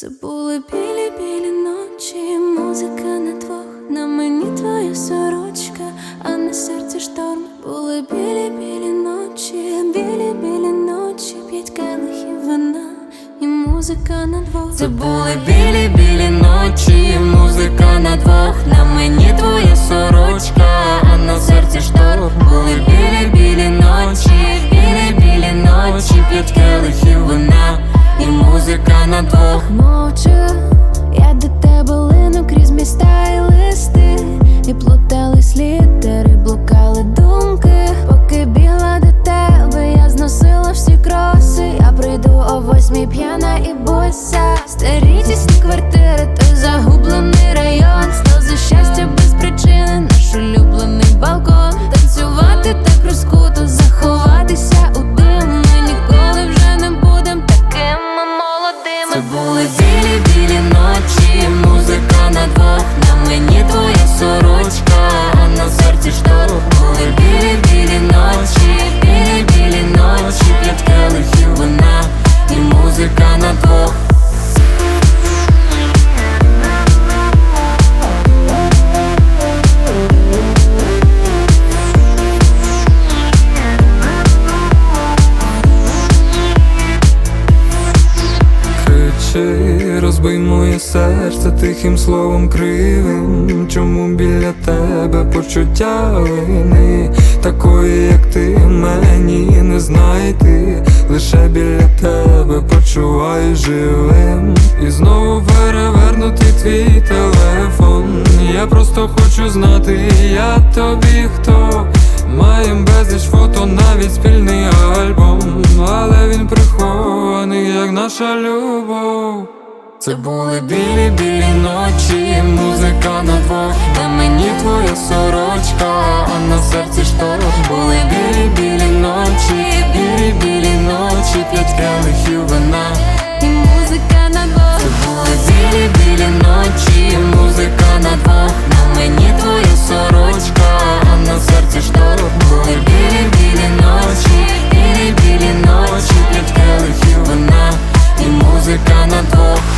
Це були білі білі ночі, музика на двох, на мені твоя сорочка, а на серці шторм. Були білі білі ночі, білі білі ночі, п'ять келихів вина і музика на двох. Це були білі білі ночі, музика на двох, на мені твоя сорочка, а на серці шторм. Були білі білі ночі, білі білі ночі, п'ять келихів вина і музика на двох. Восьмій п'яна і боса. Старі тісні квартири, той загублений Кричи, розбий моє серце тихим словом кривим. Чому біля тебе почуття вини, такої, як ти мені не знайти, лише біля тебе почуваю живим. І знову перевернутий твій телефон. Я просто хочу знати, я тобі хто. Маєм безліч фото, навіть спільний альбом, але він прихований, як наша любов. Це були білі білі ночі, музика на двох. На мені твоя сорочка, а на серці білі на двух